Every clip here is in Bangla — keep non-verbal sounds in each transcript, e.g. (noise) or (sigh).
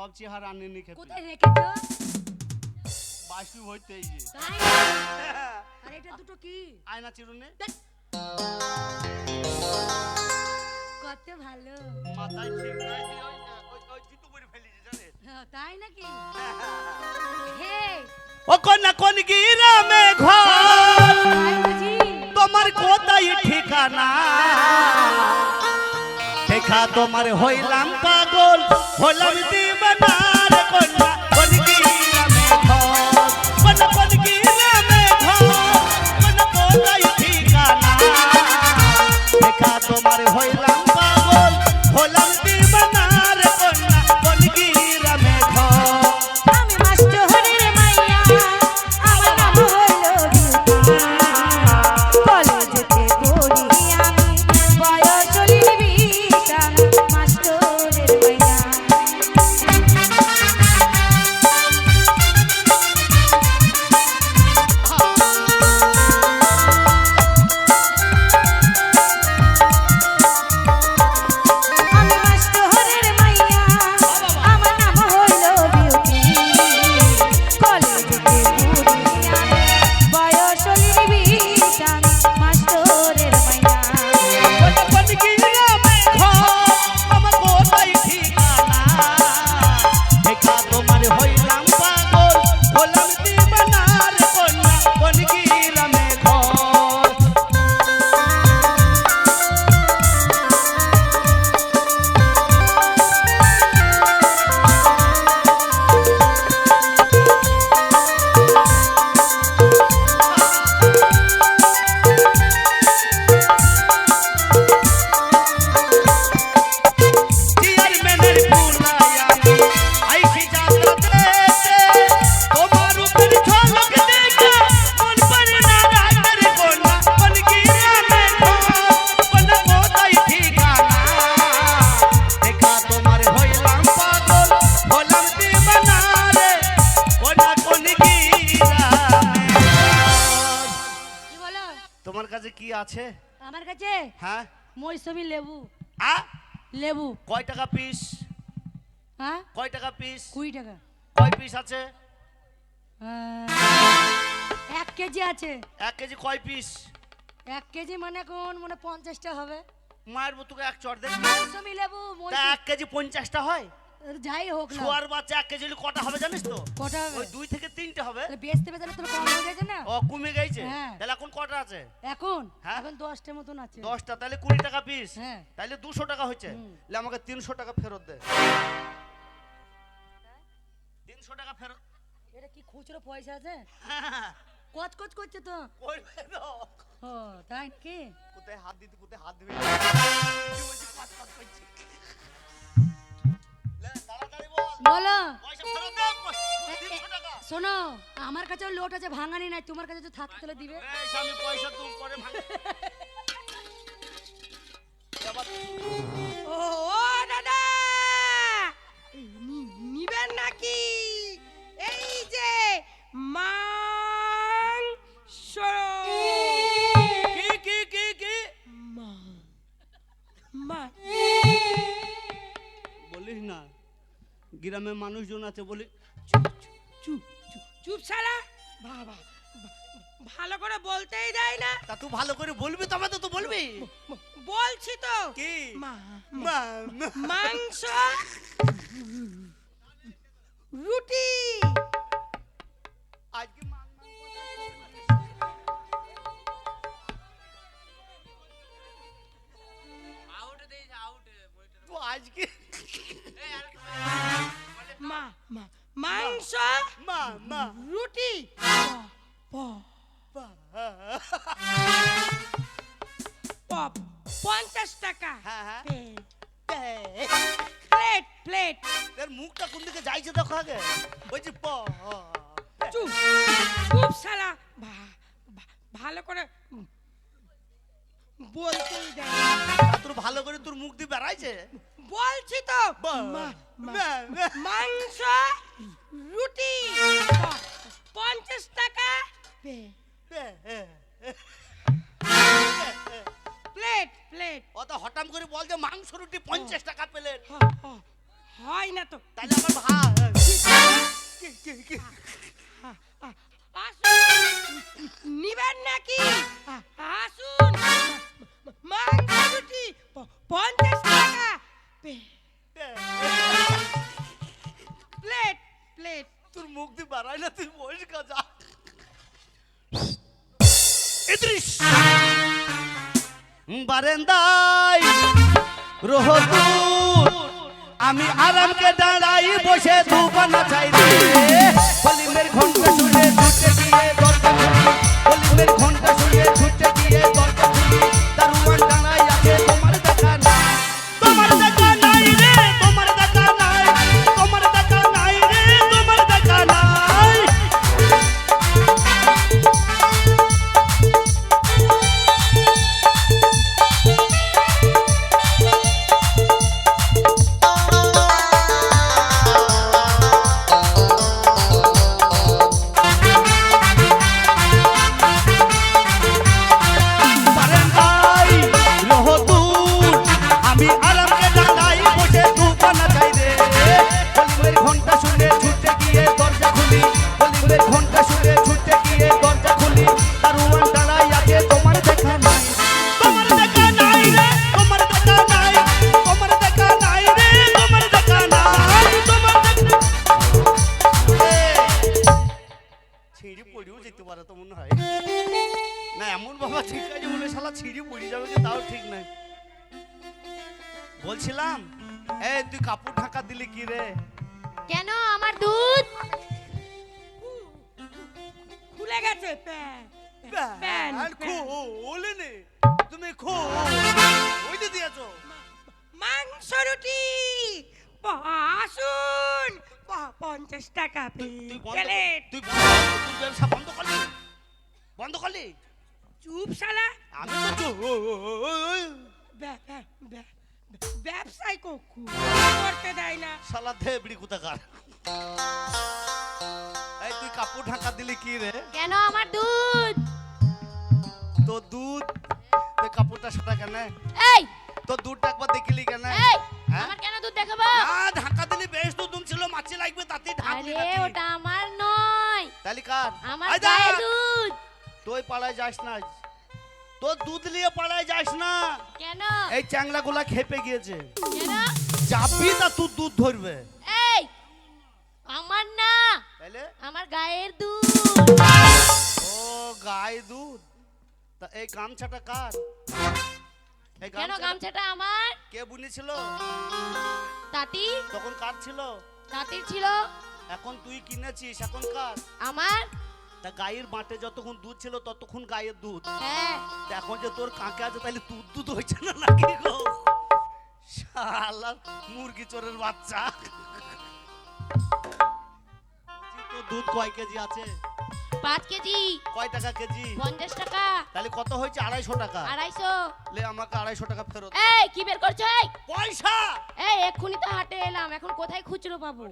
সব চেহারা আনেনি খেতে কোথায় রেখেছো? বাসি হইতে এই যে। তাই আর এটা দুটো কি? আয়না চিরুনে। কত ভালো। মাথায় ঠিক নাই ওই ওই ওই জুতো পরে ফেলেছে জানেন হ্যাঁ, তাই নাকি? (laughs) হে। ও কন্যা কোন গিরামে ঘর তোমার কোথায় ঠিকানা? দেখা তোমার হইলাম পাগল হইলাম দিবানার আছে আমার কাছে? হ্যাঁ। মৌসুমি লেবু। আ? লেবু। কয় টাকা পিস হ্যাঁ কয় টাকা পিস কুড়ি টাকা। কয় পিস আছে? এক কেজি আছে। এক কেজি কয় পিস এক কেজি মানে কোন মানে পঞ্চাশটা হবে। মায়ের মতো এক চট দেখ মৌসুমি লেবু এক কেজি পঞ্চাশটা হয়? যাই হোক না। বাচ্চা এক কেজি কটা হবে জানিস তো? কটা হবে? ওই দুই থেকে তিনটে হবে। তাহলে বেচতে বেচতে তোর কম হয়ে গেছে না? ও কমে গেছে? হ্যাঁ। তাহলে এখন কটা আছে? এখন? হ্যাঁ। এখন দশটার মতন আছে। দশটা তাহলে কুড়ি টাকা পিস হ্যাঁ। তাহলে দুশো টাকা হচ্ছে। তাহলে আমাকে তিনশো টাকা ফেরত দে। তিনশো টাকা ফেরত। এটা কি খুচরো পয়সা আছে? হ্যাঁ, কচ কচ করছে তো। ও তাই নাকি? কোথায় হাত দিতে কোথায় হাত দিবি? কি বলছি, পাট পাট করছি। বল। শোনো আমার কাছে লোট আছে ভাঙানি নাই তোমার কাছে তো থাকতে তাহলে দিবে। পয়সা পরে ও দাদা! নিবেন নাকি? এই যে মাংস গ্রামে মানুষজন আছে বলে চুপ চুপ চুপ সারা বাবা ভালো করে বলতেই দেয় না। তা তুই ভালো করে বলবি তবে তো তুই বলবি। বলছি তো। কি? মা মা, মা। মাংস রুটি। আজকে আজকে মা রুটি পঞ্চাশ টাকা। হ্যাঁ হ্যাঁ। প্লেট প্লেট এর মুখটা কোন দিকে যাইছে দেখো আগে? বলছি প। চুপ ভা- ভা- ভালো করে বলতেই দেয়। তোর ভালো করে তোর মুখ দিয়ে বেড়াইছে? বলছি তো। মা- মা-। মাংস রুটি পঞ্চাশ টাকা প্লেট প্লেট। অত হঠাৎ করে বল যে মাংস রুটি পঞ্চাশ টাকা পেলেন হ, হয় না তো। তাহলে আমার কি কি আসুন। নিবেন নাকি? আ- আসুন। মাংস রুটি প- পঞ্চাশ টাকা। প্লেট প্লেট তোর মুখ দিয়ে বাড়াই না তুই বসে কাজা ইদ্রিস বারেন্দাই রোহতুর আমি আরামকে দাঁড়াই বসে দুবানা চাই রে। হলিমের ঘণ্টা শুনে ছুটে গিয়ে দরজা খুলি। হলিমের ঘণ্টা শুনে ছুটে গিয়ে গেছে। প্যান প্যান আর খোলে তুমি খো ওই দিয়ে দিয়েছ। মাংস রুটি আসুন পঞ্চাশ টাকা তুই বন্ধ কর- প্লেট। তুই বন্ধ কর, ব্যবসা বন্ধ করলি? বন্ধ করলি? চুপ শালা। আমি তো ব্যা- ব্যা- ব্যা- ব্যবসায় করতে দেয় না। শালা ধেবড়ি কোথাকার। কাপড় ঢাকা দিলি কি রে? কেন আমার দুধ? তো দুধ? তুই কাপড়টা সেটা কেন? এই! তো দুধটা একবার দেখিলি কেন? এই! হ্যাঁ? আমার কেন দুধ দেখাবো? না ঢাকা দিলি বেশ তো দুম ছিল মাছি লাগবে তাতে ঢাকলি আরে ওটা আমার নয়। তাহলে কার? আমার গায়ে দুধ। তুই পালায় যাস না। তোর দুধ নিয়ে পালায় যাস না। কেন? এই চ্যাংলা গুলা খেপে গিয়েছে। কেন? যাবি তা তুই দুধ ধরবে। এই! আমার না! তাইলে? আমার গায়ের দুধ। ও গায়ে দুধ? তা এই গামছাটা কার? এই কেন গামছাটা আমার? কে বুনেছিল? তাঁতি। তখন কার ছিল? তাঁতির ছিল। এখন তুই কিনেছিস এখন কার? আমার? তা গায়ের বাঁটে যতক্ষণ দুধ ছিল ততক্ষণ গায়ের দুধ। হ্যাঁ। এখন যে তোর কাঁকে আছে তাহলে দুধ দুধ হয়েছে না নাকি গো? শালা মুরগি চোরের বাচ্চা। দুধ কয় কেজি আছে? পাঁচ কেজি। কয় টাকা কেজি? পঞ্চাশ টাকা। তাহলে কত হয়েছে? আড়াইশো টাকা। আড়াইশো। লে আমাকে আড়াইশো টাকা ফেরত এই কি বের করছ? এই। পয়সা! এই এক্ষুনি তো হাটে এলাম এখন কোথায় খুচরো পাবো?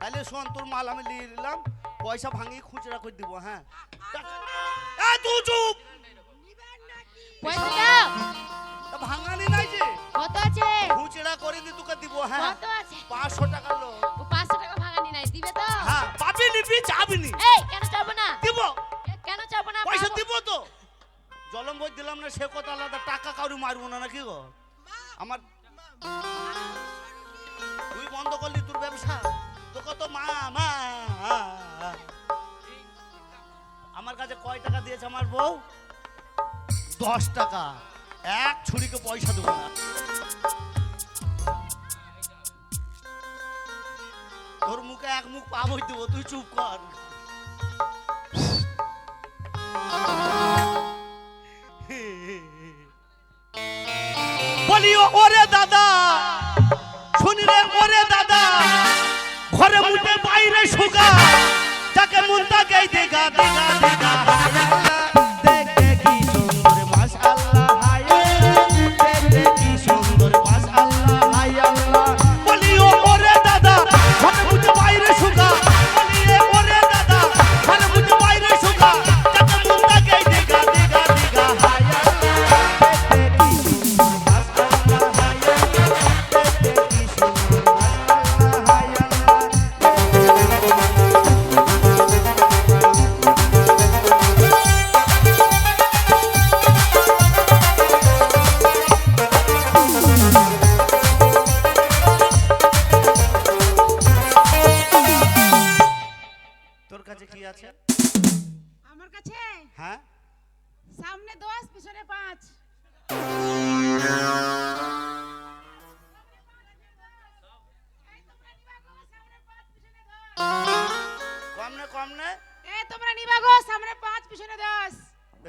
তাহলে শোন তোর মাল আমি নিয়ে নিলাম পয়সা ভাঙিয়ে খুচরা করে দিব হ্যাঁ? তুই চুপ! ভাঙানি নাই যে? কত আছে? খুচরা করে দি তোকে দিব হ্যাঁ? কত আছে? পাঁচশো টাকা লো ও পাঁচশো টাকা ভাঙানি নাই দিবে তো? হ্যাঁ পাবি নিবি যাবি নি। এই কেন চাবো না? দিব। কেন চাবো না পয়সা দিব তো। জলম বই দিলাম না সে কথা আলাদা। টাকা কাউরি মারবো না নাকি গো? আমার তুই বন্ধ করলি তোর ব্যবসা। তোকে তো মা মা। আমার কাছে কয় টাকা দিয়েছে আমার বউ? দশ টাকা। এক ছুরিকে পয়সা দেবো না। তোর মুখে এক মুখ পাবই দেবো, তুই চুপ কর। বলি ওরে দাদা, শুনি রে, ওরে দাদা, ঘরে মুটে বাইরে মন তাকে দেখা দেখা দেখা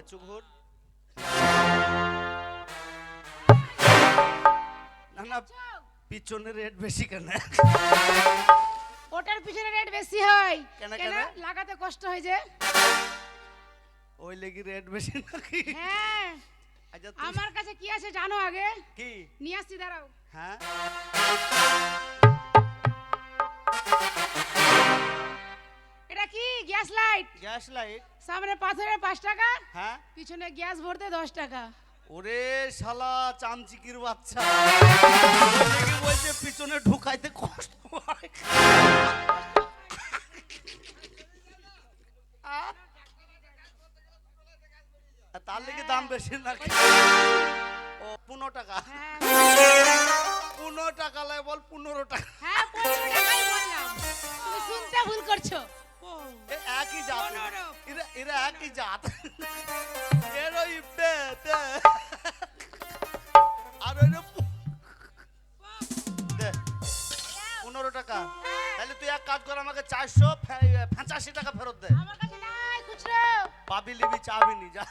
বেচু ঘুর না না পিছনে রেট বেশি কেন? ওটার পিছনে রেট বেশি হয়। কেন, কেন? কেন? লাগাতে কষ্ট হয় যে। ওই লেগে রেট বেশি নাকি? হ্যাঁ। আচ্ছা আমার কাছে কি আছে জানো আগে? কি? নিয়ে আসছি দাঁড়াও। হ্যাঁ। এটা কি? Gas light? Gas light? সামনে পাথরের পাঁচ টাকা হ্যাঁ? পিছনে গ্যাস ভরতে দশ টাকা। ওরে শালা চামচিকির বাচ্চা। বলছে পিছনে ঢুকাইতে কষ্ট হয়। তার লেগে দাম বেশি নাকি ও পনেরো টাকা। হ্যাঁ। পনেরো টাকা লাগে বল পনেরো টাকা। হ্যাঁ পনেরো টাকাই বললাম। তুমি শুনতে ভুল করছ। এ একই জাত। পনেরো। এরা এরা একই জাত। এরো ইপটে তে আর ওই পনেরো টাকা। তাহলে তুই এক কাজ কর আমাকে চারশো পঁচাশি টাকা ফেরত দে। পাবি লিবি চাবি নি যা।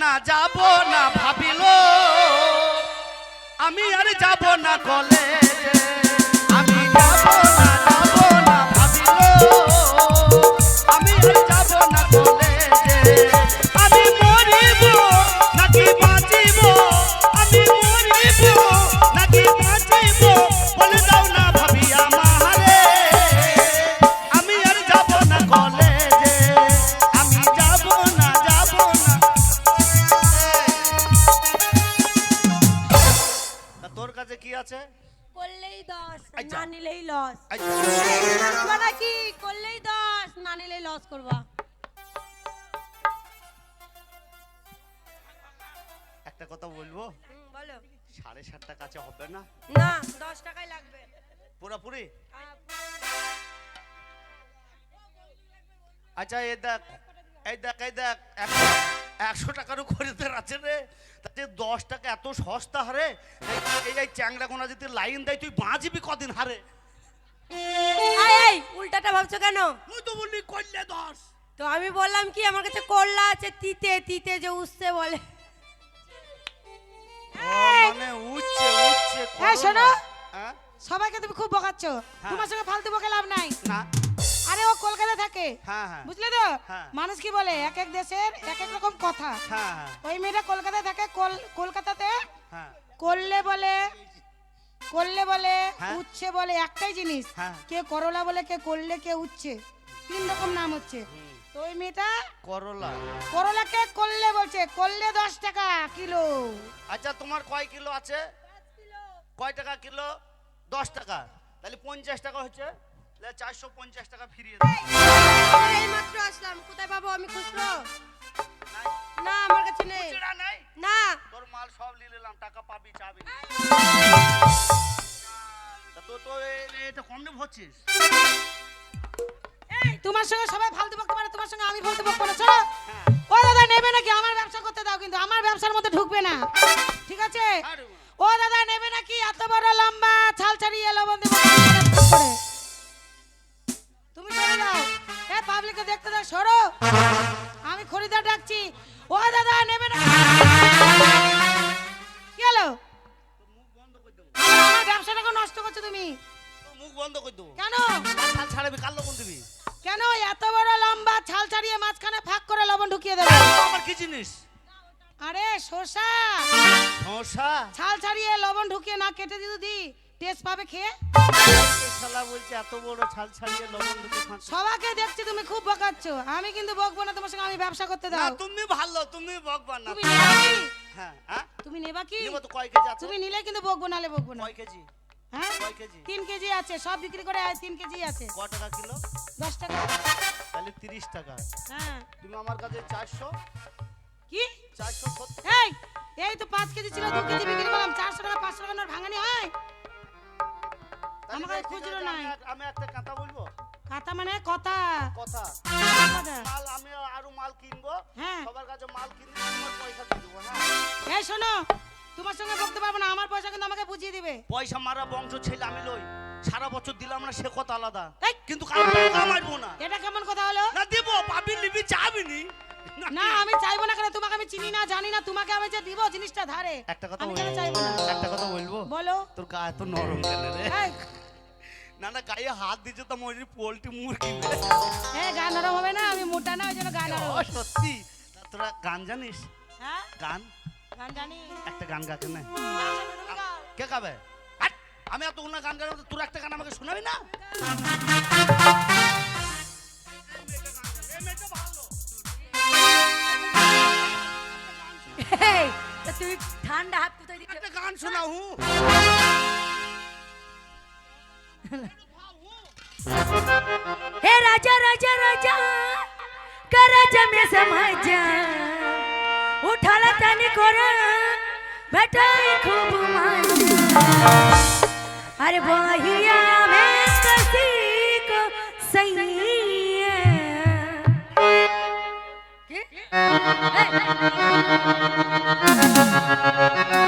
না যাব না ভাবিল। আমি আর যাব না কলে। আমি যাব না আছে? করলেই দশ আচ্ছা। না নিলেই লস আচ্ছা, মানে কি? করলেই দশ না নিলেই লস করবা। একটা কথা বলব? বলো। সাড়ে সাতটা কাছে হবে না? না দশ টাকাই লাগবে। পুরাপুরি? আচ্ছা এই দেখ এই দেখ এই দেখ একশো- একশো টাকারও খরিদের আছে রে। তাতে দশ টাকা এত সস্তা হারে? এই- এই চ্যাংড়া কোনা যদি লাইন দেয় তুই বাঁচবি কদিন হারে? এই, উল্টাটা ভাবছ কেন? তুই তো বললি করলে দশ। তো আমি বললাম কি আমার কাছে করলা আছে তিতে তিতে যে উঠছে বলে। মানে উঠছে উঠছে এই, শোনো। হ্যাঁ? সবাইকে তুমি খুব বকাচ্ছ। তোমার সঙ্গে ফালতু বকে লাভ নাই। না। আরে ও কলকাতা থাকে। হ্যাঁ হ্যাঁ। বুঝলে তো? হ্যাঁ। মানুষ কি বলে? এক এক দেশের এক এক রকম কথা। ওই মেয়েটা কলকাতায় থাকে কলকাতাতে করলে বলে করলে বলে। উচ্ছে বলে একটাই জিনিস। কে করলা বলে কে করলে কে উচ্ছে। তিন রকম নাম হচ্ছে। তো ওই মেয়েটা করলা। করলাকে করলে বলছে করলে দশ টাকা কিলো। আচ্ছা তোমার কয় কিলো আছে? কয় টাকা কিলো? দশ টাকা। তাহলে পঞ্চাশ টাকা হচ্ছে? চারশো পঞ্চাশ টাকা ফিরিয়ে দাও এই মাত্র আসলাম কোথায় পাবো আমি খুচরো না আমার কাছে নেই না তোর মাল সব নিয়ে নিলাম টাকা পাবি চাবি না। তা তো তো এটা কম নেব হচ্ছিস তোমার সঙ্গে সবাই ফালতু বকতে পারে তোমার সঙ্গে আমি ফালতু বকবো না চলো হ্যাঁ ও দাদা নেবে নাকি আমার ব্যবসা করতে দাও কিন্তু আমার ব্যবসার মধ্যে ঢুকবে না ঠিক আছে ও দাদা নেবে নাকি এত বড় লম্বা ছাল ছাড়িয়ে লবণ দেবো সরে দাও। এ পাবলিককে দেখতে দাও সরো। আমি খরিদার ডাকছি। ও দাদা নেবে না। কি হলো? তোর মুখ বন্ধ করে দেবো আমার আমার ব্যবসাটাকে নষ্ট করছ তুমি। মুখ বন্ধ করে দেবো। কেন? কাল ছাড়াবি কাল লবণ দিবি? কেন? এত বড় লম্বা ছাল ছাড়িয়ে মাঝখানে ফাঁক করে লবণ ঢুকিয়ে দেবে। আমার কি জিনিস? আরে শসা। সমস্যা ছাল ছাড়িয়ে লবণ ঢুকিয়ে না কেটে দিতে দি। টেস্ট পাবে খেয়ে শালা বলছে এত বড় ছাল ছাড়িয়ে লবণ দিতে ফাঁস সবাইকে দেখছি তুমি খুব বকাচ্ছ। আমি কিন্তু বকবো না তোমার সঙ্গে আমি ব্যবসা করতে না দাও তুমি ভালো তুমি বকবা না। তুমি নেবা কি? হ্যাঁ হ্যাঁ? তুমি নেবা কি? নিব তো কয় কেজি আছে? তুমি নিলে কিন্তু বকবো নালে বকবো না। কয় কেজি? হ্যাঁ? কয় কেজি? আছে সব বিক্রি করে আর তিন কেজি আছে। ক টাকা কিলো? দশ টাকা। তাহলে তিরিশ টাকা। হ্যাঁ। তুমি আমার কাছে চারশো। কি? চারশো সত্তর। এই এই তো পাঁচ কেজি ছিল দু কেজি বিক্রি করলাম চারশো টাকা পাঁচশো টাকা নোট ভাঙানি হয়? আমার কাছে খুচরো নাই। আমি একটা কথা বলব? কথা মানে কথা। কথা। মাল আমি আরও মাল কিনবো। হ্যাঁ। সবার কাছে মাল কিনবো তোমার পয়সা দিয়ে দেবো হ্যাঁ? এই শোনো তোমার সঙ্গে বলতে পারব না আমার পয়সা কিন্তু আমাকে বুঝিয়ে দিবে। পয়সা মারা বংশ ছেলে আমি লই। সারা বছর দিলাম না সে কথা আলাদা! কিন্তু মারবো না। এটা কেমন কথা হলো? না দেবো পাবি নিবি চাবি নি আমি চাইব না কেন? তোমাকে আমি চিনি না জানি না তোমাকে আমি যে দিব জিনিসটা ধারে একটা কথা আমি কেন চাইব না? একটা কথা বলব? বলো। তোর গা এত নরম কেন রে? না না গায়ে হাত দিচ্ছে তো মনে পোল্ট্রি মুরগি। এই গান নরম হবে না আমি মোটা না ওই জন্য গান নরম সত্যি? তোরা গান জানিস? হ্যাঁ? গান? গান জানি। একটা গান গাকে না গান। কে গাবে! আমি এতগুলো গান গাবো তোর একটা গান আমাকে শোনাবি না? এই, তা তুমি ঠান্ডা হাত কোথায় দিচ্ছ একটা গান শোনাও হু हे राजा राजा राजा का राजा में समझ जा उठाला तनी कोरा बैठाई खूब मजा अरे बहिया में कसी को सही Hey, hey.